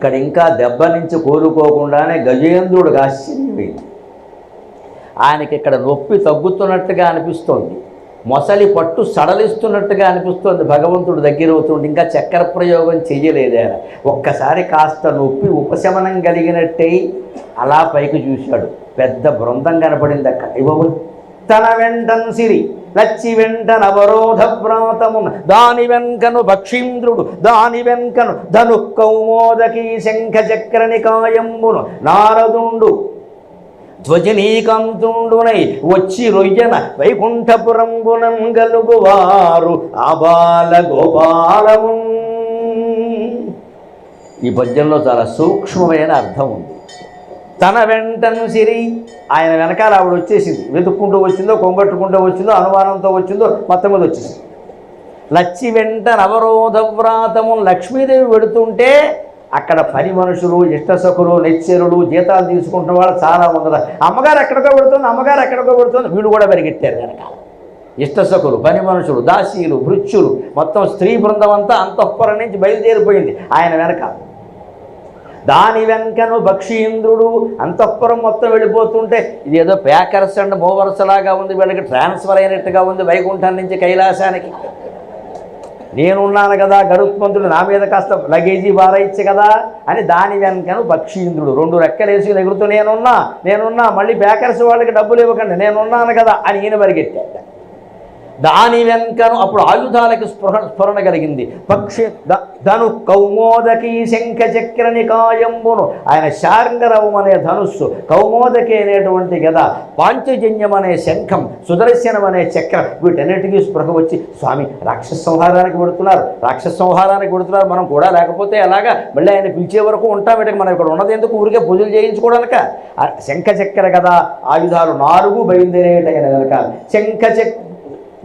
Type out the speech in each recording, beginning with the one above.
ఇక్కడ ఇంకా దెబ్బ నుంచి కోలుకోకుండానే గజేంద్రుడు ఆశ్చర్యమైంది. ఆయనకి ఇక్కడ నొప్పి తగ్గుతున్నట్టుగా అనిపిస్తోంది. మొసలి పట్టు సడలిస్తున్నట్టుగా అనిపిస్తోంది భగవంతుడు దగ్గర అవుతుంటే. ఇంకా చక్కెర ప్రయోగం చెయ్యలేదు ఆయన. ఒక్కసారి కాస్త నొప్పి ఉపశమనం కలిగినట్టే అలా పైకి చూశాడు. పెద్ద బృందం కనపడింది అక్కడ. ఇవ్వ తన వెంటన్ సిరి లచ్చి వెంటన అవరోధ ప్రాతమున దాని వెంకను భక్షీంద్రుడు దాని వెంకను ధను కౌమోదకి శంఖ చక్ర నారదుండు ధ్వజనీకంతుండునై వచ్చి రొయ్యన వైకుంఠపురంబునం గలుగువారు ఆబాల గోపాలము ఈ పద్యంలో చాలా సూక్ష్మమైన అర్థం ఉంది తన వెంటను సిరి ఆయన వెనకాల ఆవిడ వచ్చేసింది. వెతుక్కుంటూ వచ్చిందో కొంగట్టుకుంటూ వచ్చిందో అనుమానంతో వచ్చిందో మొత్తం మీద వచ్చేసింది. లచ్చి వెంట నవరోధవ్రాతము లక్ష్మీదేవి పెడుతుంటే అక్కడ పని మనుషులు ఇష్టసఖులు నెచ్చెరులు జీతాలు తీసుకుంటున్న వాళ్ళు చాలా ఉన్నారు. అమ్మగారు ఎక్కడికో పెడుతుంది అమ్మగారు ఎక్కడికో పెడుతుంది. వీళ్ళు కూడా పెరిగెట్టారు వెనకాల. ఇష్టసఖులు పని మనుషులు దాసీలు భృత్యులు మొత్తం స్త్రీ బృందం అంతా అంతఃపురం నుంచి బయలుదేరిపోయింది ఆయన వెనకాల. దాని వెంకను భక్షీంద్రుడు అంతఃపురం మొత్తం వెళ్ళిపోతుంటే ఇది ఏదో ప్యాకర్స్ అండ్ మూవర్స్ లాగా ఉంది వీళ్ళకి ట్రాన్స్ఫర్ అయినట్టుగా ఉంది వైకుంఠం నుంచి కైలాసానికి. నేనున్నాను కదా గరుత్మంతుడు నా మీద కాస్త లగేజీ బారాయిచ్చు కదా అని దాని వెనకను భక్షీంద్రుడు రెండు రెక్కలేసి ఎగురుతూ నేనున్నా నేనున్నా మళ్ళీ బేకర్స్ వాళ్ళకి డబ్బులు ఇవ్వకండి నేనున్నాను కదా అని ఈయన పరిగెట్టాడు దాని వెంకను అప్పుడు ఆయుధాలకి స్పృహ స్ఫురణ కలిగింది. పక్షి ద- ధను కౌమోదకి శంఖ చక్ర నికాయంబును ఆయన శార్ంగరవం అనే ధనుస్సు కౌమోదకి అనేటువంటి గద పాంచజన్యం అనే శంఖం సుదర్శనం అనే చక్రం వీటన్నిటికీ స్పృహ వచ్చి స్వామి రాక్షస సంహారానికి పెడుతున్నారు. రాక్షస సంహారానికి పెడుతున్నారు. మనం కూడా లేకపోతే ఎలాగా మళ్ళీ ఆయన పిలిచే వరకు ఉంటాం. వీటికి మనం ఇక్కడ ఉన్నది ఎందుకు? ఊరికే పూజలు చేయించుకోవడానిక. శంఖ చక్ర కదా ఆయుధాలు నాలుగు బయలుదేరేటైన కనుక శంఖ చక్ర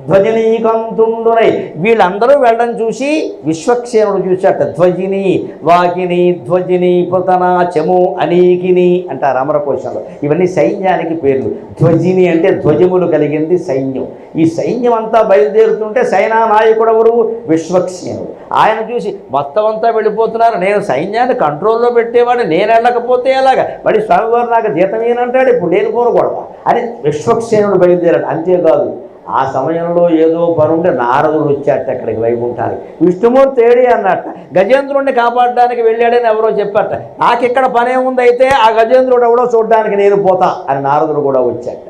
ధ్వజనీకంతుండునై వీళ్ళందరూ వెళ్ళడం చూసి విశ్వక్సేనుడు చూశాట ధ్వజిని వాకిని ధ్వజిని పుతన చము అనీకిని అంటారు అమరకోశంలో. ఇవన్నీ సైన్యానికి పేర్లు. ధ్వజిని అంటే ధ్వజములు కలిగింది సైన్యం. ఈ సైన్యం అంతా బయలుదేరుతుంటే సైనా నాయకుడు ఎవరు విశ్వక్సేనుడు ఆయన చూసి మొత్తం అంతా వెళ్ళిపోతున్నారు. నేను సైన్యాన్ని కంట్రోల్లో పెట్టేవాడిని. నేను వెళ్ళకపోతే ఎలాగా? మరి స్వామివారు నాకు జీతం ఏనంటాడు ఇప్పుడు నేను కోరకూడదా అని విశ్వక్సేనుడు బయలుదేరాడు. అంతేకాదు ఆ సమయంలో ఏదో పనుంటే నారదుడు వచ్చాట అక్కడికి వైకుంఠానికి. విష్ణుమూర్తి ఏడి అన్నట్ట గజేంద్రుడిని కాపాడడానికి వెళ్ళాడని ఎవరో చెప్పట. నాకు ఇక్కడ ఉంది అయితే ఆ గజేంద్రుడు ఎవడో చూడడానికి నేను పోతా అని నారదుడు కూడా వచ్చాట.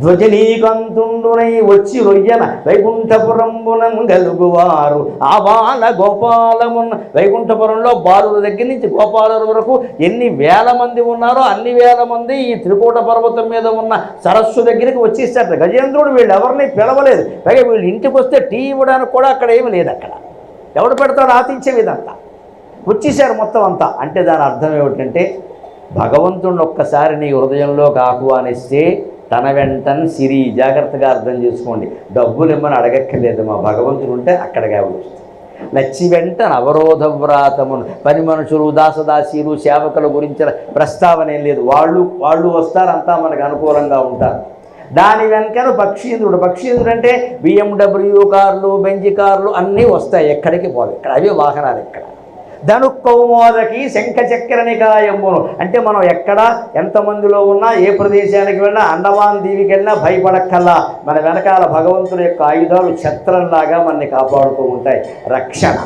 ధ్వజనీకంతుండునై వచ్చి రొయ్యన వైకుంఠపురంబునం గలుగువారు. ఆ బాల గోపాలమున్న వైకుంఠపురంలో బాలుల దగ్గర నుంచి గోపాలుల వరకు ఎన్ని వేల మంది ఉన్నారో అన్ని వేల మంది ఈ త్రికూట పర్వతం మీద ఉన్న సరస్సు దగ్గరికి వచ్చేసారు గజేంద్రుడు వీళ్ళు ఎవరిని పిలవలేదు. పైగా వీళ్ళు ఇంటికి వస్తే టీ ఇవ్వడానికి కూడా అక్కడ ఏమి లేదు అక్కడ. ఎవడు పెడతాడు ఆతిథ్యం ఇదంతా వచ్చేసారు మొత్తం అంతా. అంటే దాని అర్థం ఏమిటంటే భగవంతుడిని ఒక్కసారి నీ హృదయంలోకి ఆహ్వానిస్తే తన వెంటని సిరి జాగ్రత్తగా అర్థం చేసుకోండి. డబ్బులు ఇమ్మని అడగక్కర్లేదు మా భగవంతుడు ఉంటే అక్కడికి వస్తుంది లచ్చి వెంట అవరోధ వ్రాతమును పని మనుషులు దాసదాసీలు సేవకుల గురించిన ప్రస్తావన ఏం లేదు. వాళ్ళు వాళ్ళు వస్తారు అంతా మనకు అనుకూలంగా ఉంటారు. దాని వెనకను పక్షీంద్రుడు పక్షీంద్రుడు అంటే బిఎండబ్ల్యూ కార్లు బెంజి కార్లు అన్నీ వస్తాయి. ఎక్కడికి పోవు. ఇక్కడ అవే వాహనాలు ఇక్కడ. ధను కౌమోదకి శంఖ చక్ర నికాయమును అంటే మనం ఎక్కడ ఎంతమందిలో ఉన్నా ఏ ప్రదేశానికి వెళ్ళినా అండమాన్ దీవికి వెళ్ళినా భయపడక్కల్లా మన వెనకాల భగవంతుని యొక్క ఆయుధాలు ఛత్రంలాగా మనని కాపాడుతూ ఉంటాయి. రక్షణ.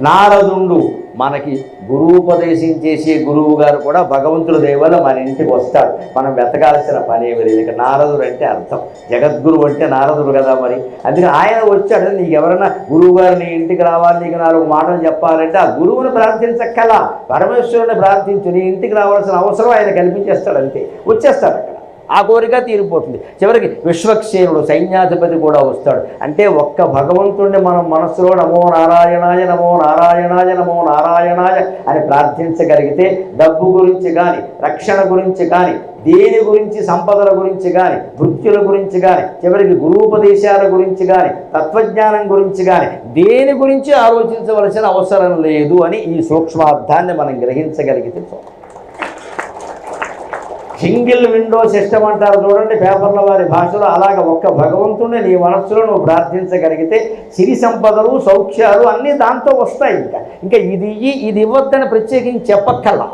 నారదుండు. మనకి గురువుపదేశం చేసే గురువు గారు కూడా భగవంతుడి దయవల్ల మన ఇంటికి వస్తాడు మనం వెతకాల్సిన పని ఏమి లేదు. ఇక నారదుడు అంటే అర్థం. జగద్గురువు అంటే నారదుడు కదా మరి. అందుకని ఆయన వచ్చాడు. నీకు ఎవరైనా గురువు గారు నీ ఇంటికి రావాలి నీకు నాలుగు మాటలు చెప్పాలంటే ఆ గురువుని ప్రార్థించక్కల పరమేశ్వరుని ప్రార్థించు. నీ ఇంటికి రావాల్సిన అవసరం ఆయన కల్పించేస్తాడు అంతే. వచ్చేస్తాడు అక్కడ. ఆ కోరిక తీరిపోతుంది. చివరికి విశ్వక్సేనుడు సైన్యాధిపతి కూడా వస్తాడు. అంటే ఒక్క భగవంతుడిని మనం మనస్సులో నమో నారాయణాయ నమో నారాయణాయ నమో నారాయణాయ అని ప్రార్థించగలిగితే డబ్బు గురించి కానీ రక్షణ గురించి కానీ దేని గురించి సంపదల గురించి కానీ వృత్తుల గురించి కానీ చివరికి గురూపదేశాల గురించి కానీ తత్వజ్ఞానం గురించి కానీ దేని గురించి ఆలోచించవలసిన అవసరం లేదు అని ఈ సూక్ష్మార్థాన్ని మనం గ్రహించగలిగితే చూడాలి సింగిల్ విండో సిస్టమ్ అంటారు చూడండి పేపర్ల వారి భాషలో. అలాగ ఒక్క భగవంతుడే నీ మనస్సులో నువ్వు ప్రార్థించగలిగితే సిరి సంపదలు సౌఖ్యాలు అన్నీ దాంతో వస్తాయి ఇంకా. ఇంకా ఇది ఇది ఇవ్వద్దని ప్రత్యేకించి చెప్పక్కల్లా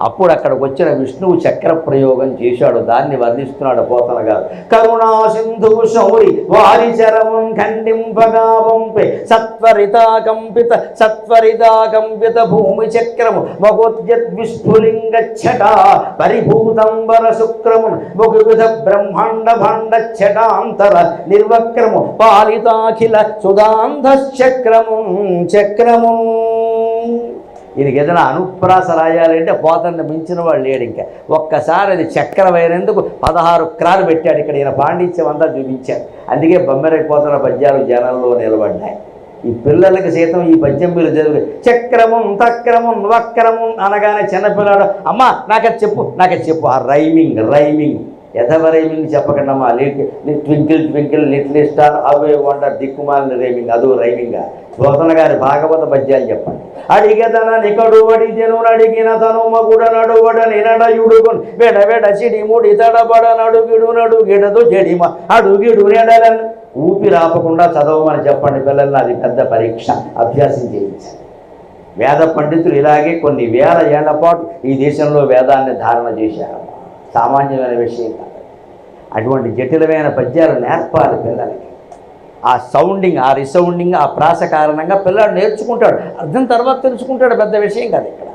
అప్పుడు అక్కడికి వచ్చిన విష్ణువు చక్ర ప్రయోగం చేశాడు. దాన్ని వర్ణిస్తున్నాడు పోతన గారు. కరుణా సింధు శౌరి వారి చరమున్ ఖండింపగా పంపే సత్వరితా కంపిత సత్వరితా కంపిత భూమి చక్రము మగోద్యత్ విస్ఫులింగ ఛట పరిభూతంబర శుక్రమున్ బహువిధ బ్రహ్మాండ భాండ ఛటాంతర నిర్వక్రము పాలితాఖిల సుధాంధ చక్రము చక్రము ఈయనకి ఏదైనా అనుప్రాస రాయాలంటే పోతన్న మించిన వాళ్ళు లేడు ఇంకా. ఒక్కసారి అది చక్రమైనందుకు పదహారు క్రాలు పెట్టాడు ఇక్కడ. ఈయన పాండిత్యం అంతా చూపించాడు. అందుకే బొమ్మెరైపోతున్న పద్యాలు జనంలో నిలబడ్డాయి. ఈ పిల్లలకి సైతం ఈ పద్యం మీరు చదివి చక్రమం తక్రమం వక్రమం అనగానే చిన్నపిల్లాడు అమ్మా నాకది చెప్పు నాకది చెప్పు. ఆ రైమింగ్ రైమింగ్. ఎదవరేమింగ్ చెప్పకండమ్మా lit twinkle twinkle little star అవే వండర్ దిక్కుమాలిన రేమింగ్ అదో రైమింగ్ పోతన గారి భాగవత పద్యాలు చెప్పండి. అడిగెదన నికడు వడిజను అడిగిన తను మగుడ నడువడ నినడయుడుగున్ వెడ వెడ చిడి ముడి తడబడ నడుగిడు నడుగిడదు జడిమ అడుగిడు నెడలను. ఊపిరి చదవమని చెప్పండి పిల్లల్ని అది పెద్ద పరీక్ష. అభ్యాసం చేయించండి. వేద పండితులు ఇలాగే కొన్ని వేల ఏళ్ళ పాటు ఈ దేశంలో వేదాన్ని ధారణ చేశారు. సామాన్యమైన విషయం కాదు. అటువంటి జటిలమైన పద్యాలు నేర్పాలి పిల్లలకి. ఆ సౌండింగ్ ఆ రిసౌండింగ్ ఆ ప్రాస కారణంగా పిల్లాడు నేర్చుకుంటాడు. అర్థం తర్వాత తెలుసుకుంటాడు పెద్ద విషయం కాదు ఇక్కడ.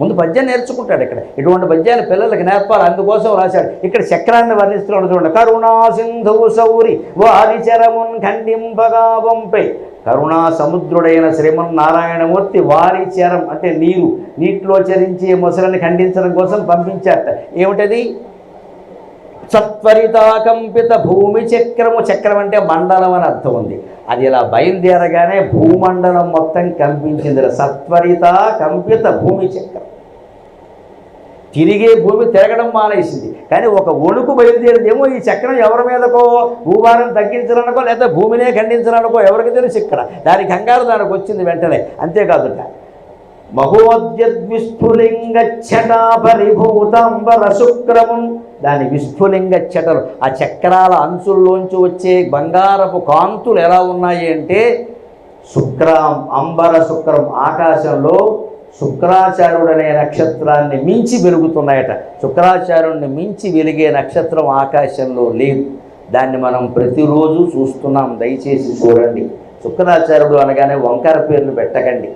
ముందు పద్యం నేర్చుకుంటాడు ఇక్కడ. ఇటువంటి పద్యాలు పిల్లలకి నేర్పాలి. అందుకోసం రాశాడు. ఇక్కడ చక్రాన్ని వర్ణిస్తున్నాడు చూడండి. కరుణా సింధు సౌరి వారి చరమున్ ఖండింపగా పంపే కరుణా సముద్రుడైన శ్రీమన్నారాయణమూర్తి వారి చరం అంటే నీరు నీటిలో చరించే మొసలని ఖండించడం కోసం పంపించారట. ఏమిటది? సత్వరితాకంపిత భూమి చక్రము. చక్రం అంటే మండలం అని అర్థం ఉంది. అది ఇలా బయలుదేరగానే భూమండలం మొత్తం కంపించింది సత్వరిత కంపిత భూమి చక్రం. తిరిగే భూమి తిరగడం మానేసింది. కానీ ఒక ఒణుకు బయలుదేరిదేమో ఈ చక్రం ఎవరి మీదకో భూభారం తగ్గించాలనుకో లేదా భూమినే ఖండించాలనుకో ఎవరికి తెలుసు ఇక్కడ. దాని కంగారు దానికి వచ్చింది వెంటనే. అంతేకాదుట. మహోద్యద్విస్ఫులింగ పరిభూతాంబర శుక్రమున్. దాని విస్ఫులింగ ఛటలు. ఆ చక్రాల అంచుల్లోంచి వచ్చే బంగారపు కాంతులు ఎలా ఉన్నాయి అంటే శుక్రం అంబర శుక్రం ఆకాశంలో శుక్రాచార్యుడనే నక్షత్రాన్ని మించి వెలుగుతున్నాయట. శుక్రాచార్యుడిని మించి వెలిగే నక్షత్రం ఆకాశంలో లేదు. దాన్ని మనం ప్రతిరోజు చూస్తున్నాం. దయచేసి చూడండి. శుక్రాచార్యుడు అనగానే వంకర పేర్లు పెట్టకండి.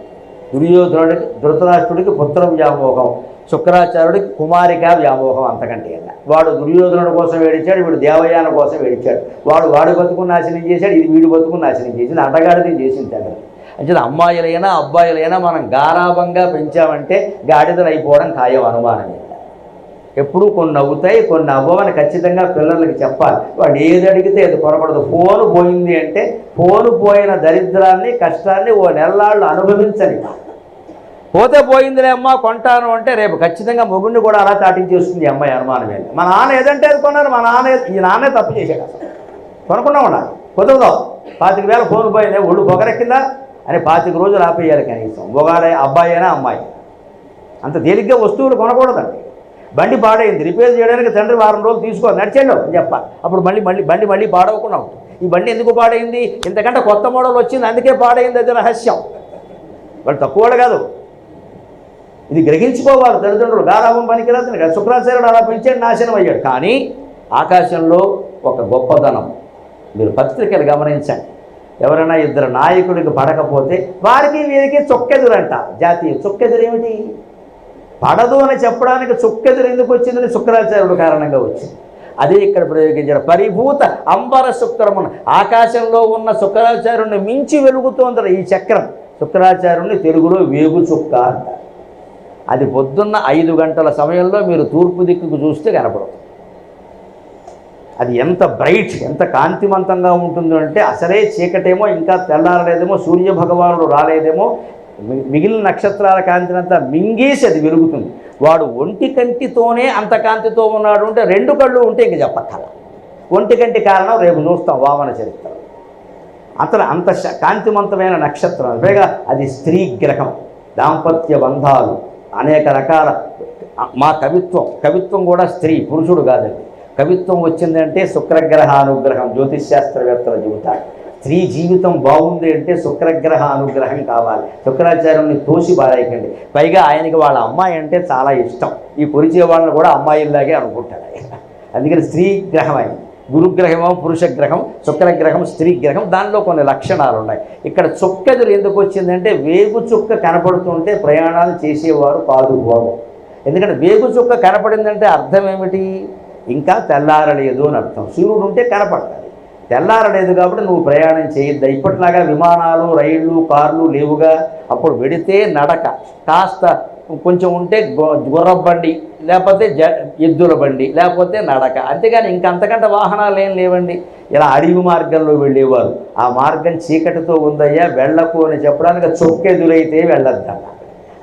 దుర్యోధనుడికి ధృతరాష్ట్రుడికి పుత్ర వ్యామోహం శుక్రాచార్యుడికి కుమారిక వ్యామోహం అంతకంటే అన్న వాడు దుర్యోధనుడి కోసం ఏడిచాడు వీడు దేవయాన కోసం ఏడిచాడు. వాడు వాడు బతుకుని నాశనం చేశాడు ఇది వీడు బతుకుని నాశనం చేసింది అడ్డగాడిది చేసింది తండ్రి అంటే అమ్మాయిలైనా అబ్బాయిలైనా మనం గారాభంగా పెంచామంటే గాడిదలు అయిపోవడం ఖాయం అనుమానం ఎప్పుడు కొన్ని అవుతాయి కొన్ని అవ్వవని ఖచ్చితంగా పిల్లలకి చెప్పాలి. వాడు ఏది అడిగితే అది కొనకూడదు ఫోను పోయింది అంటే ఫోను పోయిన దరిద్రాన్ని కష్టాన్ని ఓ నెలలాళ్ళు అనుభవించని. పోతే పోయిందిలే అమ్మ కొంటాను అంటే రేపు ఖచ్చితంగా మొగుడిని కూడా అలా చాటించేస్తుంది ఈ అమ్మాయి అనుమానమే మా నాన్న ఏదంటే అది కొన్నాను మా నాన్న ఈ నాన్నే తప్పు చేశాడు అసలు. కొనకుండా ఉండాలి. కుదరదు. పాతిక వేల ఫోన్ పోయిందే ఒళ్ళు పొగరెక్కిందా? అని పాతిక రోజులు ఆపేయాలి కనీసం. మొగాడే అబ్బాయి అయినా అమ్మాయి. అంత తేలిగ్గా వస్తువులు కొనకూడదండి. బండి పాడైంది. రిపేర్ చేయడానికి తండ్రి వారం రోజులు తీసుకో నడిచాడు చెప్ప. అప్పుడు మళ్ళీ మళ్ళీ బండి మళ్ళీ పాడవకుండా ఉంటుంది. ఈ బండి ఎందుకు పాడైంది? ఇంతకంటే కొత్త మోడల్ వచ్చింది అందుకే పాడైంది అది రహస్యం వాళ్ళు తక్కువ కాదు. ఇది గ్రహించుకోవాలి తల్లిదండ్రులు. గారాభం పనికిరాదు. కదా శుక్రాచార్యుడు అలా పెంచాడు నాశనం అయ్యాడు. కానీ ఆకాశంలో ఒక గొప్పదనం. మీరు పత్రికలు గమనించండి. ఎవరైనా ఇద్దరు నాయకుడికి పడకపోతే వారికి వీరికి చొక్కెదురంట. జాతీయ చొక్కెదురు ఏమిటి? పడదు అని చెప్పడానికి చొక్కెదురు ఎందుకు వచ్చిందని శుక్రాచార్యుడు కారణంగా వచ్చింది. అదే ఇక్కడ ప్రయోగించారు పరిభూత అంబర శుక్రమును ఆకాశంలో ఉన్న శుక్రాచార్యుని మించి వెలుగుతోంది ఈ చక్రం. శుక్రాచార్యుడిని తెలుగులో వేగు చుక్క అంటారు. అది పొద్దున్న ఐదు గంటల సమయంలో మీరు తూర్పు దిక్కుకు చూస్తే కనపడుతుంది. అది ఎంత బ్రైట్ ఎంత కాంతివంతంగా ఉంటుందో అంటే అసలే చీకటేమో ఇంకా తెల్లారలేదేమో సూర్య భగవానుడు రాలేదేమో మిగిలిన నక్షత్రాల కాంతినంతా మింగేసి అది వెలుగుతుంది. వాడు ఒంటి కంటితోనే అంత కాంతితో ఉన్నాడు అంటే రెండు కళ్ళు ఉంటే ఇంక చెప్పక్కల. ఒంటి కంటి కారణం రేపు చూస్తాం వామన చరిత్ర. అతను అంత కాంతివంతమైన నక్షత్రం పైగా అది స్త్రీ గ్రహం దాంపత్య బంధాలు అనేక రకాల మా కవిత్వం కవిత్వం కూడా స్త్రీ పురుషుడు కాదండి. కవిత్వం వచ్చిందంటే శుక్రగ్రహ అనుగ్రహం జ్యోతిష్శాస్త్రవేత్తలు జీవితాలు స్త్రీ జీవితం బాగుంది అంటే శుక్రగ్రహ అనుగ్రహం కావాలి. శుక్రాచార్యుని తోసి బారాయకండి పైగా ఆయనకి వాళ్ళ అమ్మాయి అంటే చాలా ఇష్టం. ఈ పొరిచే వాళ్ళని కూడా అమ్మాయిల్లాగే అనుకుంటాడు ఆయన. అందుకని స్త్రీ గ్రహం ఆయన. గురుగ్రహమో పురుష గ్రహం శుక్రగ్రహం స్త్రీ గ్రహం దానిలో కొన్ని లక్షణాలు ఉన్నాయి. ఇక్కడ చుక్కదులు ఎందుకు వచ్చిందంటే వేగు చుక్క కనపడుతుంటే ప్రయాణాలు చేసేవారు కాదు బాబు ఎందుకంటే వేగు చుక్క కనపడిందంటే అర్థం ఏమిటి? ఇంకా తెల్లారలేదు అని అర్థం. సూర్యుడు ఉంటే కనపడతాడు. తెల్లారలేదు కాబట్టి నువ్వు ప్రయాణం చేయొద్దా. ఇప్పటిలాగా విమానాలు రైళ్ళు కార్లు లేవుగా. అప్పుడు వెడితే నడక. కాస్త కొంచెం ఉంటే గొ గుర్ర బండి లేకపోతే జ ఎద్దుల బండి లేకపోతే నడక. అంతేగాని ఇంకంతకంటే వాహనాలు ఏం లేవండి. ఇలా అడవి మార్గంలో వెళ్ళేవారు. ఆ మార్గం చీకటితో ఉందయ్యా వెళ్ళకు అని చెప్పడానికి చొక్కెదురైతే వెళ్ళొద్దన్న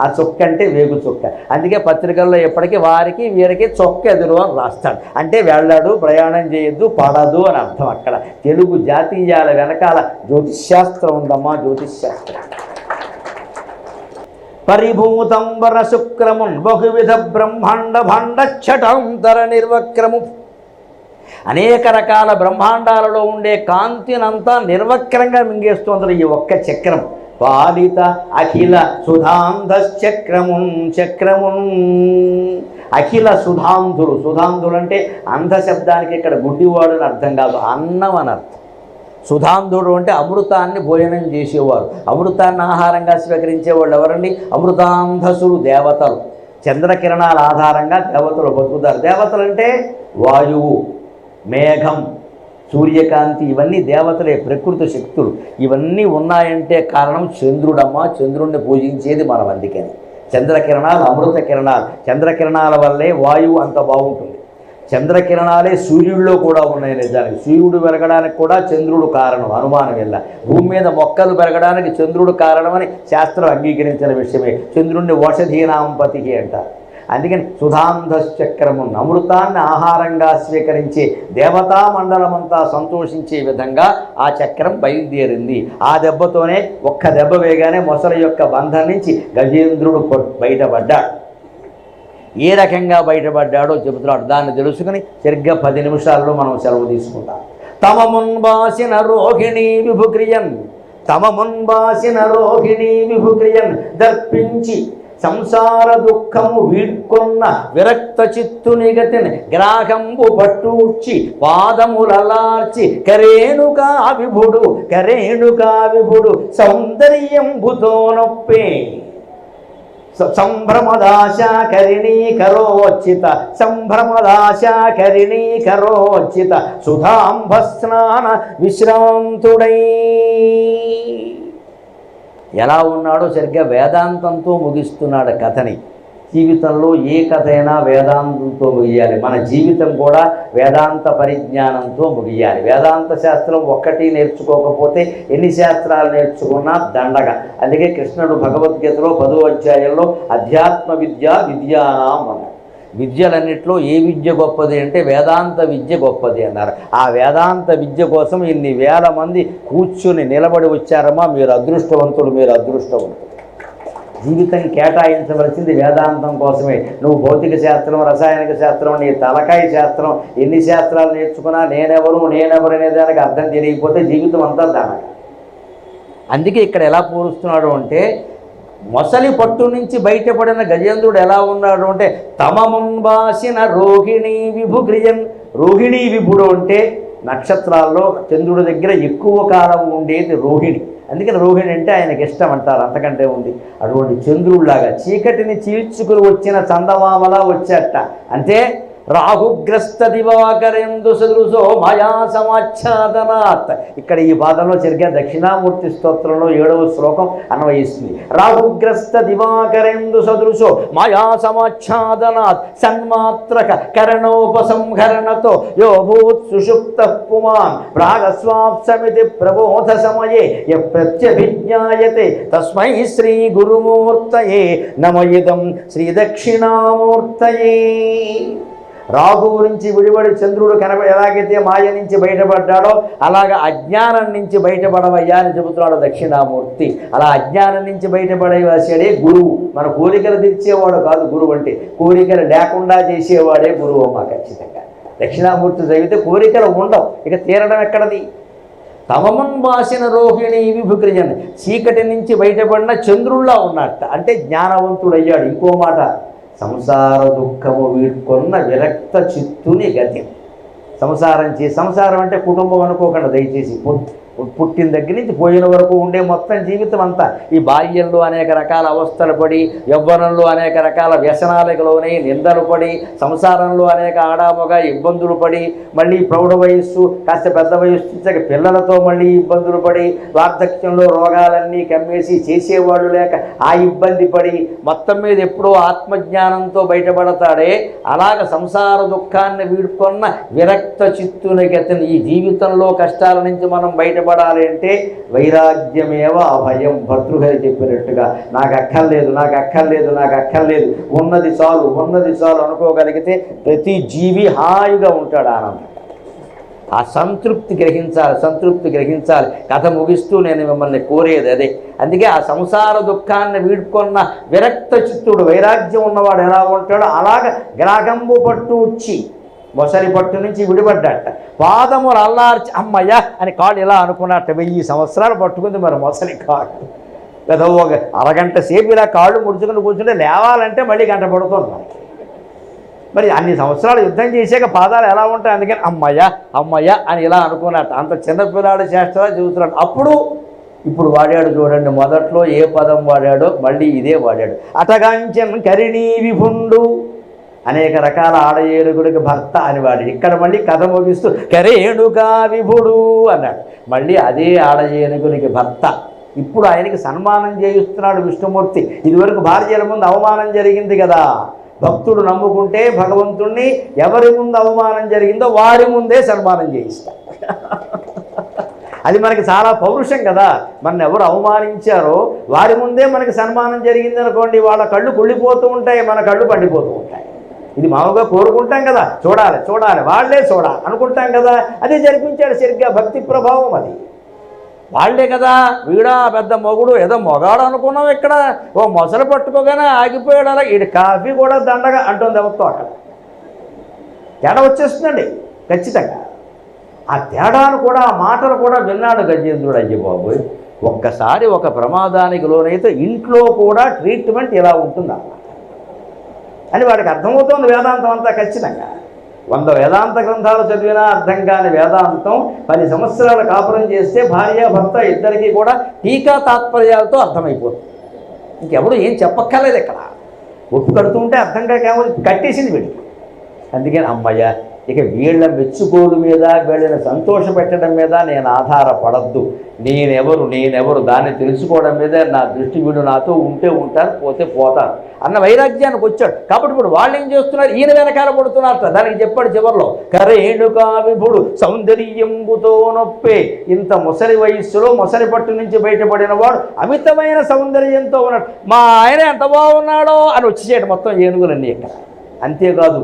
ఆ చొక్క అంటే వేగు చొక్క. అందుకే పత్రికల్లో ఎప్పటికీ వారికి వీరికి చొక్క ఎదురు అని రాస్తాడు. అంటే వెళ్ళాడు ప్రయాణం చేయొద్దు పడదు అని అర్థం అక్కడ. తెలుగు జాతీయాల వెనకాల జ్యోతిష్శాస్త్రం ఉందమ్మా జ్యోతిష్శాస్త్రం పరిభూతంబర శుక్రమున్ బహువిధ బ్రహ్మాండ భాండచ్చటాంతర నిర్వక్రము. అనేక రకాల బ్రహ్మాండాలలో ఉండే కాంతినంతా నిర్వక్రంగా మింగేస్తుంది ఈ ఒక్క చక్రం. పాలిత అఖిల సుధాంధశ్చక్రమున్ చక్రమున్ అఖిల సుధాంధులు సుధాంధులు అంటే అంధ శబ్దానికి ఇక్కడ గుడ్డివాడు అని అర్థం కాదు అన్నం అని అర్థం. సుధాంధుడు అంటే అమృతాన్ని భోజనం చేసేవారు. అమృతాన్ని ఆహారంగా స్వీకరించే వాళ్ళు ఎవరండి? అమృతాంధసులు దేవతలు. చంద్రకిరణాల ఆధారంగా దేవతలు బతుకుతారు. దేవతలు అంటే వాయువు మేఘం సూర్యకాంతి ఇవన్నీ దేవతలే ప్రకృతి శక్తులు. ఇవన్నీ ఉన్నాయంటే కారణం చంద్రుడమ్మ. చంద్రుణ్ణి పూజించేది మనం అందుకని చంద్రకిరణాలు అమృత కిరణాలు. చంద్రకిరణాల వల్లే వాయువు అంత బాగుంటుంది. చంద్రకిరణాలే సూర్యుడిలో కూడా ఉన్నాయి నిజానికి. సూర్యుడు పెరగడానికి కూడా చంద్రుడు కారణం అనుమానం వెళ్ళ భూమి మీద మొక్కలు పెరగడానికి చంద్రుడు కారణమని శాస్త్రం అంగీకరించిన విషయమే. చంద్రుణ్ణి ఓషధీనాంపతికి అంటారు. అందుకని సుధాంధశ్చక్రమున్న అమృతాన్ని ఆహారంగా స్వీకరించే దేవతా మండలమంతా సంతోషించే విధంగా ఆ చక్రం బయలుదేరింది. ఆ దెబ్బతోనే ఒక్క దెబ్బ వేగానే మొసలి యొక్క బంధం నుంచి గజేంద్రుడు కొ- బయటపడ్డాడు. ఏ రకంగా బయటపడ్డాడో చెబుతున్నాడు. దాన్ని తెలుసుకుని సరిగ్గా పది నిమిషాల్లో మనం సెలవు తీసుకుంటాం. తమ మున్బాసిన రోహిణి విభుక్రియన్ తమ మున్బాసిన రోహిణి విభుక్రియన్ దర్పించి సంసార దుఃఖము వీడ్కొన్న విరక్త చిత్తునిగతిని గ్రాహంబు పట్టూర్చి పాదములలార్చి కరేణుకా విభుడు కరేణుకా విభుడు సౌందర్యంబుతో నొప్పే సంభ్రమదాశాకరిణీ కరోచిత సంభ్రమదాశాకరిణీ కరోచిత సుధాంభస్నాన విశ్రాంతుడై. ఎలా ఉన్నాడో సరిగ్గా వేదాంతంతో ముగిస్తున్నాడు కథని. జీవితంలో ఏ కథ అయినా వేదాంతంతో ముగియాలి. మన జీవితం కూడా వేదాంత పరిజ్ఞానంతో ముగియాలి. వేదాంత శాస్త్రం ఒక్కటి నేర్చుకోకపోతే ఎన్ని శాస్త్రాలు నేర్చుకున్నా దండగ. అందుకే కృష్ణుడు భగవద్గీతలో పదో అధ్యాయంలో అధ్యాత్మ విద్య విద్యానాం అన్నాడు. విద్యలన్నిట్లో ఏ విద్య గొప్పది అంటే వేదాంత విద్య గొప్పది అన్నారు. ఆ వేదాంత విద్య కోసం ఇన్ని వేల మంది కూర్చుని నిలబడి వచ్చారమ్మా మీరు అదృష్టవంతుడు మీరు అదృష్టవంతుడు జీవితం కేటాయించవలసింది వేదాంతం కోసమే. నువ్వు భౌతిక శాస్త్రం రసాయనిక శాస్త్రం నీ తలకాయ శాస్త్రం ఎన్ని శాస్త్రాలు నేర్చుకున్నా నేనెవరు నేనెవరు అనే దానికి అర్థం తెలియకపోతే జీవితం అంతా దానక అందుకే ఇక్కడ ఎలా పోలుస్తున్నాడు అంటే మొసలి పట్టు నుంచి బయటపడిన గజేంద్రుడు ఎలా ఉన్నాడు అంటే తమ ముంబాసిన రోహిణీ విభుగ్రియన్ రోహిణీ విభుడు అంటే నక్షత్రాల్లో చంద్రుడి దగ్గర ఎక్కువ కాలం ఉండేది రోహిణి. అందుకని రోహిణి అంటే ఆయనకి ఇష్టం అంటారు అంతకంటే ఉంది. అటువంటి చంద్రుడిలాగా చీకటిని చీల్చుకుని వచ్చిన చందమామలా వచ్చేట. అంటే రాహుగ్రస్త దివాకరేందు సదృశో మయా సమాచ్ఛాదనాత్ ఇక్కడ ఈ పాదంలో జరిగే దక్షిణామూర్తి స్తోత్రంలో ఏడవ శ్లోకం అన్వయిస్తుంది. రాహుగ్రస్త దివాకరేందు సదృశో మయా సమాచ్ఛాదనాత్ సన్మాత్రక కరణోపసంహరణతో యో భూత్ సుషుప్త పుమాన్. ప్రాగస్వాప్సమితి ప్రబోధ సమయే య ప్రత్యభిజ్ఞాయతే తస్మై శ్రీ గురుమూర్తయే. నమయిదం శ్రీ దక్షిణామూర్తయే. రాహువు నుంచి విడిపడి చంద్రుడు కనబ ఎలాగైతే మాయ నుంచి బయటపడ్డాడో అలాగ అజ్ఞానం నుంచి బయటపడవయ్యా అని చెబుతున్నాడు దక్షిణామూర్తి. అలా అజ్ఞానం నుంచి బయటపడేవాసాడే గురువు. మన కోరికలు తెచ్చేవాడు కాదు గురువు అంటే కోరికలు లేకుండా చేసేవాడే గురువు అమ్మ ఖచ్చితంగా. దక్షిణామూర్తి చదివితే కోరికలు ఉండవు. ఇక తీరడం ఎక్కడది? తమమున్ వాసిన రోహిణి విభుక్రియన్ చీకటి నుంచి బయటపడిన చంద్రుల్లా ఉన్నట్ట అంటే జ్ఞానవంతుడయ్యాడు. ఇంకో మాట సంసార దుఃఖము వీడ్కొన్న విరక్త చిత్తుని గతి. సంసారం చేసి సంసారం అంటే కుటుంబం అనుకోకుండా దయచేసి. పొద్దు పుట్టిన దగ్గర నుంచి పోయిన వరకు ఉండే మొత్తం జీవితం అంతా ఈ బాల్యంలో అనేక రకాల అవస్థలు పడి యవ్వనంలో అనేక రకాల వ్యసనాలకు లోనై నిందలు పడి సంసారంలో అనేక ఆడామొగ ఇబ్బందులు పడి మళ్ళీ ప్రౌఢ వయస్సు కాస్త పెద్ద వయస్సు పిల్లలతో మళ్ళీ ఇబ్బందులు పడి వార్ధక్యంలో రోగాలన్నీ కమ్మేసి చేసేవాళ్ళు లేక ఆ ఇబ్బంది పడి మొత్తం మీద ఎప్పుడో ఆత్మజ్ఞానంతో బయటపడతాడే అలాగ సంసార దుఃఖాన్ని వీడుకున్న విరక్త చిత్తునికి అతను ఈ జీవితంలో కష్టాల నుంచి మనం బయట బయటపడాలి అంటే వైరాగ్యమేవ అభయం. భర్తృహరి చెప్పినట్టుగా నాకు అక్కర్లేదు నాకు అక్కర్లేదు నాకు అక్కర్లేదు ఉన్నది చాలు ఉన్నది చాలు అనుకోగలిగితే ప్రతి జీవి హాయిగా ఉంటాడు ఆనందం. ఆ సంతృప్తి గ్రహించాలి సంతృప్తి గ్రహించాలి. కథ ముగిస్తూ నేను మిమ్మల్ని కోరేది అదే. అందుకే ఆ సంసార దుఃఖాన్ని వీడుకున్న విరక్త చిత్తుడు వైరాగ్యం ఉన్నవాడు ఎలా ఉంటాడో అలాగ గ్రాగంబు పట్టు వచ్చి మొసలి పట్టు నుంచి విడిపడ్డట. పాదములు అల్లార్చి అమ్మయ్య అని కాళ్ళు ఇలా అనుకున్నట్ట వెయ్యి సంవత్సరాలు పట్టుకుంది మరి మొసలి కాళ్ళు. లేదా ఒక అరగంట సేపు ఇలా కాళ్ళు ముడుచుకుని కూర్చుంటే లేవాలంటే మళ్ళీ గంట పడుతుంది మనకి మరి అన్ని సంవత్సరాలు యుద్ధం చేసాక పాదాలు ఎలా ఉంటాయి? అందుకని అమ్మయ్య అమ్మయ్య అని ఇలా అనుకున్నట్ట అంత చిన్నపిల్లాడు చేస్తారా చూస్తున్నాడు అప్పుడు ఇప్పుడు వాడాడు చూడండి మొదట్లో ఏ పదం వాడాడో మళ్ళీ ఇదే వాడాడు. అటగాంచన్ కరిణీ విభుండు అనేక రకాల ఆడ ఏనుగుడికి భర్త అనివాడు. ఇక్కడ మళ్ళీ కథ ముగిస్తూ కరేణుగా విభుడు అన్నాడు. మళ్ళీ అదే ఆడ ఏనుగునికి భర్త. ఇప్పుడు ఆయనకి సన్మానం చేయిస్తున్నాడు విష్ణుమూర్తి. ఇదివరకు భార్యల ముందు అవమానం జరిగింది కదా. భక్తుడు నమ్ముకుంటే భగవంతుణ్ణి ఎవరి ముందు అవమానం జరిగిందో వారి ముందే సన్మానం చేయిస్తా అది మనకి చాలా పౌరుషం కదా. మన ఎవరు అవమానించారో వారి ముందే మనకి సన్మానం జరిగింది అనుకోండి వాళ్ళ కళ్ళు కుళ్ళిపోతూ ఉంటాయి మన కళ్ళు పండిపోతూ ఉంటాయి. ఇది మామూలుగా కోరుకుంటాం కదా. చూడాలి చూడాలి. వాళ్ళే చూడాలి. అనుకుంటాం కదా. అదే జరిపించాడు సరిగ్గా భక్తి ప్రభావం అది. వాళ్ళే కదా. వీడా పెద్ద మొగుడు ఏదో మొగాడు అనుకున్నాం ఇక్కడ. ఓ మొసలు పట్టుకోగానే ఆగిపోయాడు అలా. ఈడు కాఫీ కూడా దండగా అంటుంది ఎవరితో అక్కడ తేడా వచ్చేస్తుందండి ఖచ్చితంగా. ఆ తేడాను కూడా ఆ మాటలు కూడా విన్నాడు గజేంద్రుడు. అయ్య బాబు ఒక్కసారి ఒక ప్రమాదానికి లోనైతే ఇంట్లో కూడా ట్రీట్మెంట్ ఇలా ఉంటుందా అని వాడికి అర్థమవుతోంది వేదాంతం అంతా ఖచ్చితంగా. వంద వేదాంత గ్రంథాలు చదివినా అర్థం కాని వేదాంతం పది సంవత్సరాల కాపురం చేస్తే భార్య భర్త ఇద్దరికీ కూడా టీకా తాత్పర్యాలతో అర్థమైపోతుంది. ఇంకెవడు ఏం చెప్పక్కర్లేదు ఇక్కడ. ఒప్పు కడుతూ ఉంటే అర్థం కాక కట్టేసింది వీడికి అందుకని అమ్మయ్య ఇక వీళ్ళ మెచ్చుకోలు మీద వీళ్ళని సంతోషపెట్టడం మీద నేను ఆధారపడద్దు. నేనెవరు నేనెవరు దాన్ని తెలుసుకోవడం మీద నా దృష్టి వీడు నాతో ఉంటే ఉంటాను పోతే పోతాను అన్న వైరాగ్యానికి వచ్చాడు. కాబట్టి ఇప్పుడు వాళ్ళు ఏం చేస్తున్నారు? ఈయన వెనకాల పడుతున్నారట. దానికి చెప్పాడు చివరిలో కరేణుకా విభుడు సౌందర్యంబుతో నొప్పే. ఇంత ముసలి వయస్సులో ముసలి పట్టు నుంచి బయటపడిన వాడు అమితమైన సౌందర్యంతో ఉన్నాడు మా ఆయన ఎంత బాగున్నాడో అని వచ్చేసేట మొత్తం ఏనుగులన్నీ ఇక్కడ. అంతేకాదు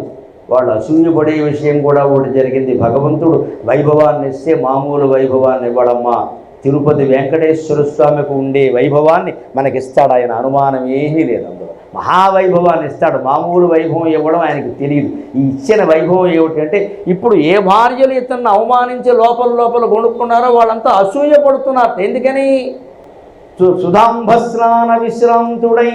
వాళ్ళు అసూయపడే విషయం కూడా ఒకటి జరిగింది. భగవంతుడు వైభవాన్ని ఇస్తే మామూలు వైభవాన్ని ఇవ్వడమ్మా. తిరుపతి వెంకటేశ్వర స్వామికి ఉండే వైభవాన్ని మనకిస్తాడు ఆయన. అనుమానం ఏమీ లేదు అందులో. మహావైభవాన్ని ఇస్తాడు. మామూలు వైభవం ఇవ్వడం ఆయనకి తెలియదు. ఈ ఇచ్చిన వైభవం ఏమిటంటే ఇప్పుడు ఏ భార్యలు ఇతన్ని అవమానించి లోపల లోపల కొనుక్కున్నారో వాళ్ళంతా అసూయ పడుతున్నారు. ఎందుకని? సు- విశ్రాంతుడై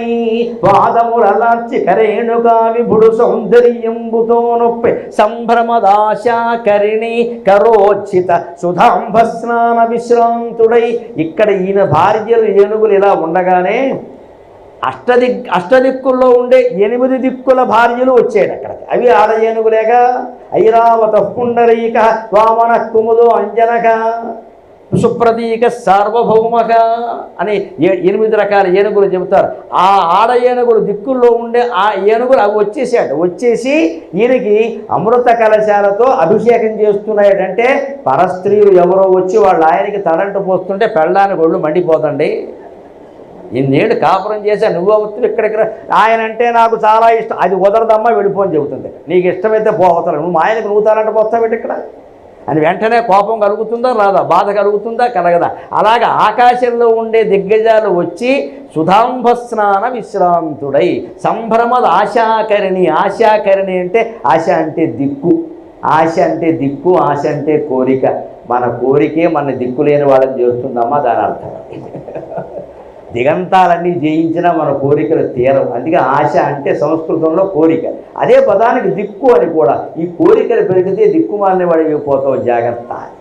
పాదములలార్చి కరేణుగా విభుడు సౌందర్యంబుతో నొప్పి సంభ్రమదాశాకరిణి కరోచిత సుధాంభస్నాన విశ్రాంతుడై ఇక్కడ ఈయన భార్యలు ఏనుగులు ఇలా ఉండగానే అష్టదిక్ అష్టదిక్కుల్లో ఉండే ఎనిమిది దిక్కుల భార్యలు వచ్చాడు అక్కడికి. అవి ఆడ ఏనుగులేగా ఐరావత పుండరీక వామన కుముదో అంజనక సుప్రతీక సార్వభౌమక అని ఎనిమిది రకాల ఏనుగులు చెబుతారు. ఆ ఆడ ఏనుగులు దిక్కుల్లో ఉండే ఆ ఏనుగులు అవి వచ్చేసాడు వచ్చేసి ఈయనకి అమృత కలశాలతో అభిషేకం చేస్తున్నాయంటే పరస్త్రీలు ఎవరో వచ్చి వాళ్ళ ఆయనకి తలంటు పోస్తుంటే పెళ్ళానికి ఒళ్ళు మండిపోతండి. ఇన్నేళ్ళు కాపురం చేశా నువ్వు అవుతుంది ఇక్కడికి ఆయన అంటే నాకు చాలా ఇష్టం. అది కుదరదమ్మా వెళ్ళిపోని చెబుతుంది. నీకు ఇష్టమైతే పోవతలు నువ్వు ఆయనకు నువ్వు తలంట పోస్తావు ఇక్కడ? అని వెంటనే కోపం కలుగుతుందా? రాదా. బాధ కలుగుతుందా? కలగదా. అలాగ ఆకాశంలో ఉండే దిగ్గజాలు వచ్చి సుధాంభ స్నాన విశ్రాంతుడై సంభ్రమద ఆశాకరిణి. ఆశాకరిణి అంటే ఆశ అంటే దిక్కు. ఆశ అంటే దిక్కు ఆశ అంటే కోరిక. మన కోరికే మన దిక్కు లేని వాళ్ళని చేస్తుందమ్మా దాని అర్థం. దిగంతాలన్నీ జయించినా మన కోరికలు తీరం అందుకే ఆశ అంటే సంస్కృతంలో కోరిక. అదే పదానికి దిక్కు అని కూడా. ఈ కోరికలు పెరిగితే దిక్కుమాలిన వాడికి పోతావు జాగ్రత్త. అని.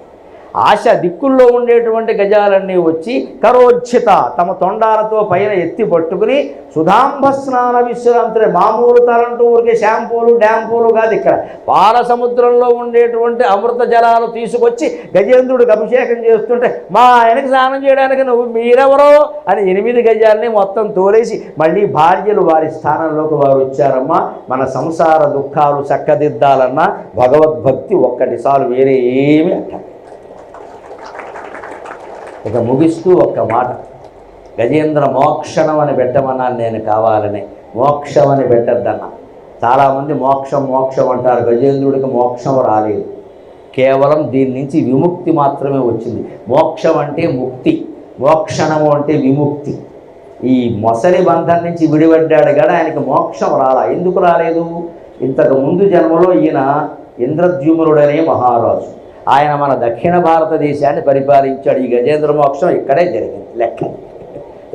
ఆశ దిక్కుల్లో ఉండేటువంటి గజాలన్నీ వచ్చి కరోచ్చిత తమ తొండాలతో పైన ఎత్తి పట్టుకుని సుధాంబ స్నాన విశ్రాంతులే మామూలు తలంటూ ఊరికే షాంపూలు డ్యాంపూలు కాదు ఇక్కడ. పాల సముద్రంలో ఉండేటువంటి అమృత జలాలు తీసుకొచ్చి గజేంద్రుడికి అభిషేకం చేస్తుంటే మా ఆయనకి స్నానం చేయడానికి నువ్వు మీరెవరో? అని ఎనిమిది గజాలని మొత్తం తోలేసి మళ్ళీ భార్యలు వారి స్థానంలోకి వారు వచ్చారమ్మా. మన సంసార దుఃఖాలు చక్కదిద్దాలన్నా భగవద్భక్తి ఒక్కటిసార్లు వేరే ఏమీ అక్కర్లేదు. ఇక ముగిస్తూ ఒక్క మాట. గజేంద్ర మోక్షణం అని పెట్టమన్నాను నేను కావాలని. మోక్షం అని పెట్టద్దన్నా. చాలామంది మోక్షం మోక్షం అంటారు. గజేంద్రుడికి మోక్షం రాలేదు. కేవలం దీని నుంచి విముక్తి మాత్రమే వచ్చింది. మోక్షం అంటే ముక్తి. మోక్షణము అంటే విముక్తి. ఈ మొసలి బంధం నుంచి విడిపడ్డాడు కదా ఆయనకి మోక్షం రాలా. ఎందుకు రాలేదు? ఇంతకు ముందు జన్మలో ఈయన ఇంద్రద్యుమ్నుడనే మహారాజు. ఆయన మన దక్షిణ భారతదేశాన్ని పరిపాలించాడు. ఈ గజేంద్ర మోక్షం ఇక్కడే జరిగింది. లెక్క.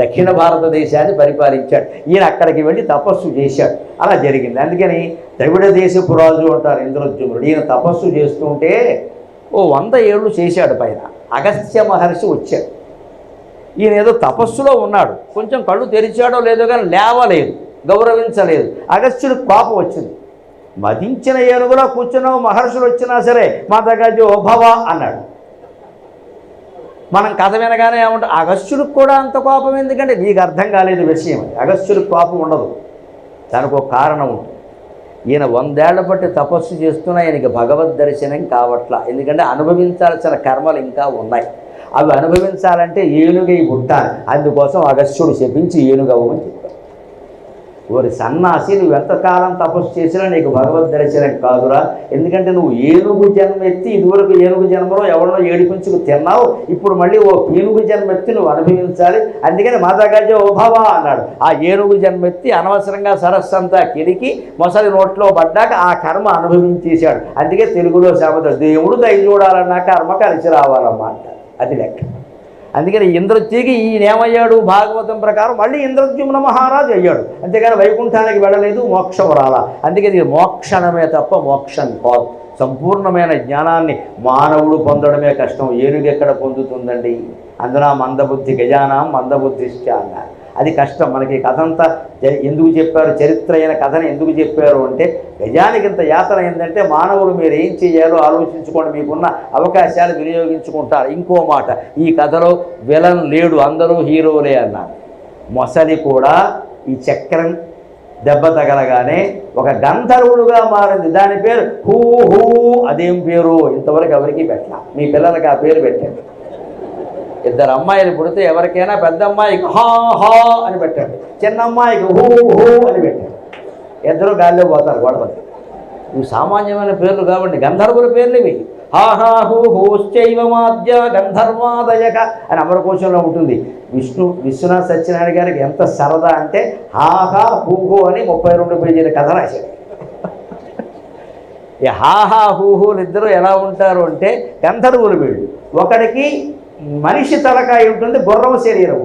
దక్షిణ భారతదేశాన్ని పరిపాలించాడు. ఈయన అక్కడికి వెళ్ళి తపస్సు చేశాడు. అలా జరిగింది. అందుకని ద్రవిడ దేశపు రాజు అంటారు ఇంద్రద్యుమ్నుడు. ఈయన తపస్సు చేస్తుంటే ఓ వంద ఏళ్ళు చేశాడు పైన. అగస్త్య మహర్షి వచ్చాడు. ఈయన ఏదో తపస్సులో ఉన్నాడు. కొంచెం కళ్ళు తెరిచాడో లేదో కానీ లేవలేదు. గౌరవించలేదు. అగస్త్యుడికి కోపం వచ్చింది. మదించిన ఏనుగులో కూర్చున్నావు మహర్షులు వచ్చినా సరే మా దగ్గర భవ అన్నాడు. మనం కథ వినగానే ఏమంటే అగస్త్యుడికి కూడా అంత కోపం ఎందుకంటే నీకు అర్థం కాలేదు విషయం. అగస్త్యుడికి కోపం ఉండదు. దానికి ఒక కారణం ఉంటుంది. ఈయన వందేళ్ళ బట్టి తపస్సు చేస్తున్నా ఈయనకి భగవద్ దర్శనం కావట్లా. ఎందుకంటే అనుభవించాల్సిన కర్మలు ఇంకా ఉన్నాయి. అవి అనుభవించాలంటే ఏనుగై పుట్టాలి. అందుకోసం అగస్త్యుడు శపించి ఏనుగవ్వమని చెప్పారు ఓరి సన్నాసి నువ్వు ఎంతకాలం తపస్సు చేసినా నీకు భగవద్ దర్శనం కాదురా. ఎందుకంటే నువ్వు ఏనుగు జన్మ ఎత్తి ఇదివరకు ఏనుగు జన్మలో ఎవరినో ఏడిపించుకు తిన్నావు ఇప్పుడు మళ్ళీ ఓ ఏనుగు జన్మ ఎత్తి నువ్వు అనుభవించాలి. అందుకని మాతాగాజ ఓ భవ అన్నాడు. ఆ ఏనుగు జన్మ ఎత్తి అనవసరంగా సరస్సు అంతా కిరికి మొసలి నోట్లో పడ్డాక ఆ కర్మ అనుభవించేశాడు. అందుకే తెలుగులో శాపత దేవుడు దయ చూడాలన్నా కర్మ కలిసి రావాలన్నమాట అది లెక్క. అందుకని ఇంద్రజ్యుకి ఈయన ఏమయ్యాడు భాగవతం ప్రకారం మళ్ళీ ఇంద్రజ్యుమ్న మహారాజు అయ్యాడు. అంతేగాని వైకుంఠానికి వెళ్ళలేదు మోక్షం రాలా అందుకని ఇది మోక్షణమే తప్ప మోక్షం కాదు. సంపూర్ణమైన జ్ఞానాన్ని మానవుడు పొందడమే కష్టం. ఏనుగెక్కడ పొందుతుందండి? అందున మందబుద్ధి గజానాం మందబుద్ధిష్ట అన్నారు అది కష్టం. మనకి కథ అంతా ఎందుకు చెప్పారు? చరిత్ర అయిన కథను ఎందుకు చెప్పారు అంటే గజానికి ఇంత యాతన ఏంటంటే మానవులు మీరు ఏం చేయాలో ఆలోచించుకోండి. మీకున్న అవకాశాలు వినియోగించుకుంటారు. ఇంకో మాట ఈ కథలో విలన్ లేడు అందరూ హీరోలే అన్నారు. మొసలి కూడా ఈ చక్రం దెబ్బ తగలగానే ఒక గంధర్వుడుగా మారింది. దాని పేరు హూ హూ అదేం పేరు? ఇంతవరకు ఎవరికి పెట్టాల. మీ పిల్లలకి ఆ పేరు పెట్టాడు ఇద్దరు అమ్మాయిలు పుడితే ఎవరికైనా పెద్ద అమ్మాయికి హా హా అని పెట్టాడు. చిన్న అమ్మాయికి హూ హూ అని పెట్టాడు. ఇద్దరు గాల్లో పోతారు గొడవలు. ఇవి సామాన్యమైన పేర్లు కాబట్టి గంధర్వుల పేర్లు ఇవి. హా హా హూ హూశ్చైవ గంధర్వాదయక అని అమరకోశంలో ఉంటుంది. విష్ణు విశ్వనాథ్ సత్యనారాయణ గారికి ఎంత సరదా అంటే హా హా హూ హూ అని ముప్పై రెండు పేజీల కథ రాశాడు. ఈ హాహా హూహూలు ఇద్దరు ఎలా ఉంటారు అంటే గంధర్వులు వీళ్ళు. ఒకడికి మనిషి తలకాయ ఉంటుంది గుర్రం శరీరం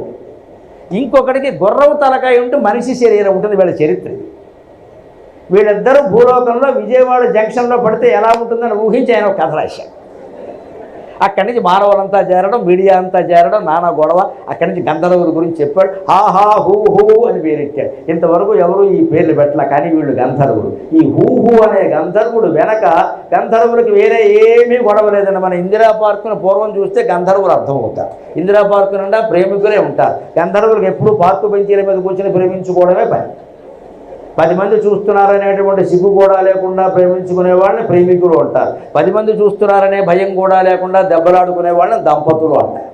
ఇంకొకటికి గుర్రం తలకాయ ఉంటే మనిషి శరీరం ఉంటుంది వీళ్ళ చరిత్ర. వీళ్ళిద్దరూ భూలోకంలో విజయవాడ జంక్షన్లో పడితే ఎలా ఉంటుందని ఊహించి ఆయన ఒక కథ రాశారు అక్కడి నుంచి మానవులంతా చేరడం మీడియా అంతా చేరడం నానా గొడవ. అక్కడి నుంచి గంధర్వుల గురించి చెప్పాడు. హాహా హా హూ హూ అని పేరెట్టాడు ఇంతవరకు ఎవరు ఈ పేర్లు పెట్టలే కానీ వీళ్ళు గంధర్వుడు. ఈ హూ హూ అనే గంధర్వుడు వెనక గంధర్వులకు వేరే ఏమీ గొడవ లేదండి. మన ఇందిరా పార్కును పూర్వం చూస్తే గంధర్వులు అర్థమవుతారు ఇందిరా పార్కు నిండా ప్రేమికులే ఉంటారు. గంధర్వులకు ఎప్పుడూ పార్కు బెంచీల మీద కూర్చొని ప్రేమించుకోవడమే పని. పది మంది చూస్తున్నారనేటువంటి సిగ్గు కూడా లేకుండా ప్రేమించుకునే వాళ్ళని ప్రేమికులు అంటారు. పది మంది చూస్తున్నారనే భయం కూడా లేకుండా దెబ్బలాడుకునే వాళ్ళని దంపతులు అంటారు.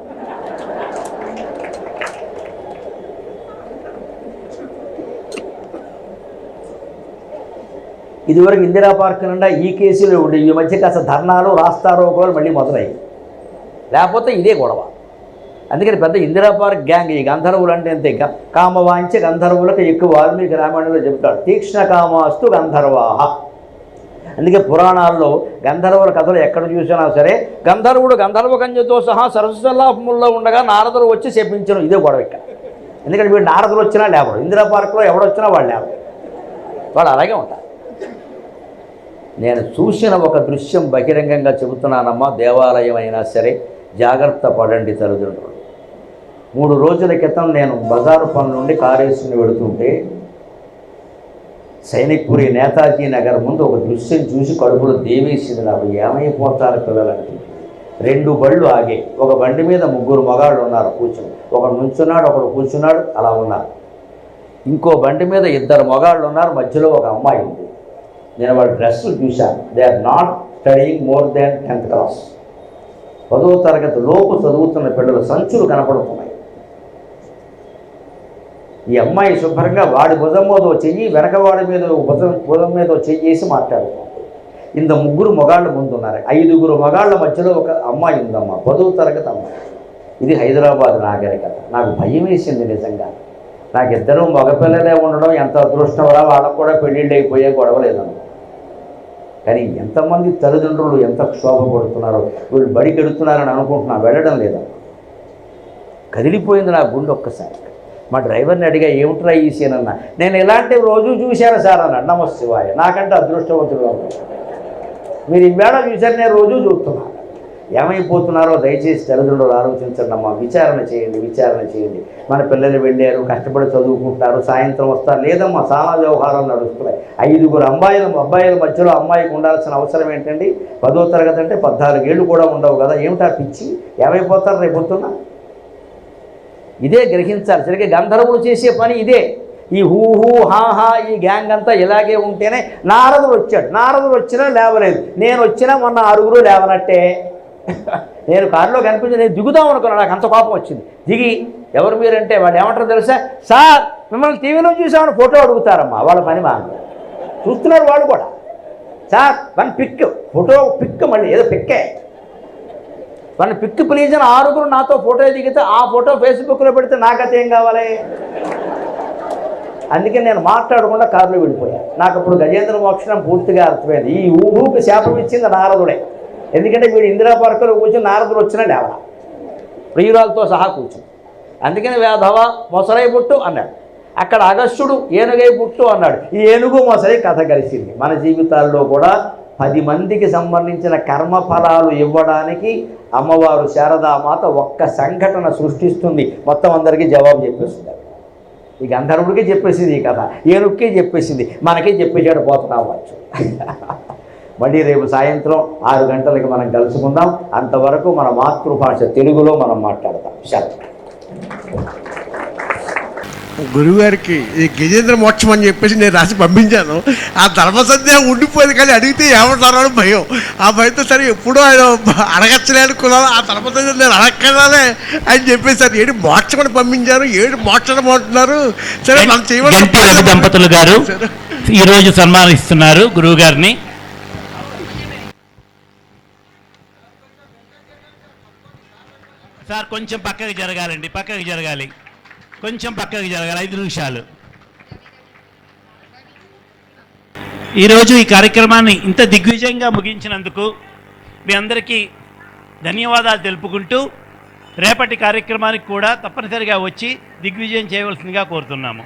ఇదివరకు ఇందిరా పార్క్ నుండా ఈ కేసులు ఉండే. ఈ మధ్య కాస్త ధర్నాలు రాస్తారోకోలు మళ్ళీ మొదలయ్యాయి. లేకపోతే ఇదే గొడవ. అందుకని పెద్ద ఇందిరా పార్క్ గ్యాంగ్ ఈ గంధర్వులు అంటే అంతే గా- కామవాంఛ గంధర్వులకు ఎక్కువ వాల్మీకి రామాయణంలో చెప్తాడు. తీక్ష్ణ కామాస్తు గంధర్వాహ. అందుకే పురాణాల్లో గంధర్వుల కథలు ఎక్కడ చూసినా సరే గంధర్వుడు గంధర్వ కన్యతో సహా సరస్వలాభముల్లో ఉండగా నారదుడు వచ్చి చెప్పించడం ఇదే గొడవ ఇక్కడ. ఎందుకంటే వీడు నారదులు వచ్చినా లేవడు. ఇందిరా పార్క్లో ఎవడొచ్చినా వాళ్ళు లేవడు. వాళ్ళు అలాగే ఉంటారు నేను చూసిన ఒక దృశ్యం బహిరంగంగా చెబుతున్నానమ్మా. దేవాలయం అయినా సరే జాగ్రత్త పడండి తల్లిదండ్రులు. మూడు రోజుల క్రితం నేను బజారు పనుల నుండి కారేసుకుని వెళుతుంటే సైనిక్పురి నేతాజీ నగర్ ముందు ఒక దృశ్యం చూసి కడుపులో దేవేసింది నాకు. ఏమైపోతారు పిల్లలంటే? రెండు బళ్ళు ఆగే. ఒక బండి మీద ముగ్గురు మగాళ్ళు ఉన్నారు కూర్చుని. ఒకడు నుంచున్నాడు ఒకడు కూర్చున్నాడు అలా ఉన్నారు. ఇంకో బండి మీద ఇద్దరు మగాళ్ళు ఉన్నారు మధ్యలో ఒక అమ్మాయి ఉంది. నేను వాళ్ళ డ్రెస్సులు చూశాను. They are not studying more than tenth class పదో తరగతి లోపు చదువుతున్న పిల్లలు సంచులు కనపడుతున్నాయి. ఈ అమ్మాయి శుభ్రంగా వాడి భుజం మీద చెయ్యి వెనక వాడి మీద భుజం భుజం మీద చెయ్యి వేసి మాట్లాడుతుంది ఇంత ముగ్గురు మగాళ్ళు ముందున్నారు ఐదుగురు మగాళ్ళ మధ్యలో ఒక అమ్మాయి ఉందమ్మా. పదవ తరగతి అమ్మాయి. ఇది హైదరాబాద్ నాగరికత. నాకు భయం వేసింది నిజంగా. నాకు ఇద్దరు మగపిల్లలే ఉండడం ఎంత అదృష్టంరా వాళ్ళకు కూడా పెళ్ళిళ్ళు అయిపోయే గొడవ కానీ ఎంతమంది తల్లిదండ్రులు ఎంత క్షోభపడుతున్నారో వీళ్ళు బడి వెళుతున్నారని అనుకుంటున్నా వెళ్ళడం లేదమ్మా. కదిలిపోయింది నా గుండె ఒక్కసారి. మా డ్రైవర్ని అడిగా ఏమిట్రా ఈ సీన్ అన్న. నేను ఇలాంటివి రోజు చూశాను సార్ అన్న నమస్తే శివాయ నాకంటే అదృష్టవంతుడు మీరు ఈవేళ చూశారు నేను రోజు చూస్తున్నా. ఏమైపోతున్నారో దయచేసి తల్లిదండ్రులు ఆలోచించండి అమ్మా. విచారణ చేయండి విచారణ చేయండి. మన పిల్లలు వెళ్ళారు కష్టపడి చదువుకుంటున్నారు సాయంత్రం వస్తారు. లేదమ్మా చాలా వ్యవహారాలు నడుస్తున్నాయి. ఐదుగురు అమ్మాయిల అబ్బాయిల మధ్యలో అమ్మాయికి ఉండాల్సిన అవసరం ఏంటండి? పదో తరగతి అంటే పద్నాలుగేళ్ళు కూడా ఉండవు కదా. ఏమిటా పిచ్చి? ఏమైపోతారు రేపు పొద్దున్న? ఇదే గ్రహించాలి. సరిగ్గా గంధర్వులు చేసే పని ఇదే. ఈ హూ హూ హా హా ఈ గ్యాంగ్ అంతా ఇలాగే ఉంటేనే నారదుడు వచ్చాడు. నారదుడు వచ్చినా లేవలేదు. నేను వచ్చినా మొన్న ఆరుగురు లేవనట్టే. నేను కారులో కనిపించి నేను దిగుదాం అనుకున్నాను నాకు అంత కోపం వచ్చింది. దిగి ఎవరు మీరంటే వాళ్ళు ఏమంటారో తెలుసా? సార్ మిమ్మల్ని టీవీలో చూసామని ఫోటో అడుగుతారమ్మా. వాళ్ళ పని మా చూస్తున్నారు వాళ్ళు కూడా. Sir one pic. Photo pic మళ్ళీ. ఏదో పిక్కే. మన పిక్ ప్లీజ్ అని ఆరుగురు నాతో ఫోటో దిగితే ఆ ఫోటో ఫేస్బుక్లో పెడితే నాకైతే ఏం కావాలి? అందుకే నేను మాట్లాడకుండా కారులో వెళ్ళిపోయాను నాకు అప్పుడు గజేంద్ర మోక్షణం పూర్తిగా అర్థమైంది. ఈ ఊహూకి శాపం ఇచ్చింది నారదుడే. ఎందుకంటే వీడు ఇందిరా పార్కులో కూర్చొని నారదుడు వచ్చినాడు లేవడా ప్రియురాలతో సహా కూర్చుని. అందుకని వేధవ మొసలై పుట్టు అన్నాడు. అక్కడ అగస్త్యుడు ఏనుగై పుట్టు అన్నాడు. ఈ ఏనుగు మొసలై కథ కలిసింది. మన జీవితాల్లో కూడా పది మందికి సంబంధించిన కర్మఫలాలు ఇవ్వడానికి అమ్మవారు శారదామాత ఒక్క సంఘటన సృష్టిస్తుంది. మొత్తం అందరికీ జవాబు చెప్పేస్తుంది. ఈ గంధర్వుడికి చెప్పేసింది ఈ కథ. ఏనుక్కి చెప్పేసింది. మనకే చెప్పేసాడు పోతున్నాం వచ్చు మళ్ళీ రేపు సాయంత్రం ఆరు గంటలకి మనం కలుసుకుందాం. అంతవరకు మన మాతృభాష తెలుగులో మనం మాట్లాడతాం. శారదా గురువుగారికి ఈ గజేంద్ర మోక్షం అని చెప్పేసి నేను రాసి పంపించాను. ఆ ధర్మసంధ్య ఉండిపోయింది కానీ అడిగితే ఏమంటారో అని భయం. ఆ భయంతో సరే ఎప్పుడూ ఆయన అడగచ్చలే అనుకున్నాను ఆ ధర్మసంధ్య నేను అడగకదాలే అని చెప్పేసారు ఏడు మోక్షం అని పంపించారు ఏడు మోక్షం అంటున్నారు. సరే మనం రవి దంపతులు గారు సరే. ఈ రోజు సన్మానిస్తున్నారు గురువు గారిని సార్ కొంచెం పక్కకి జరగాలండి పక్కకి జరగాలి. కొంచెం పక్కకి జరగాలి ఐదు నిమిషాలు. ఈరోజు ఈ కార్యక్రమాన్ని ఇంత దిగ్విజయంగా ముగించినందుకు మీ అందరికీ ధన్యవాదాలు తెలుపుకుంటూ రేపటి కార్యక్రమానికి కూడా తప్పనిసరిగా వచ్చి దిగ్విజయం చేయవలసిందిగా కోరుతున్నాము.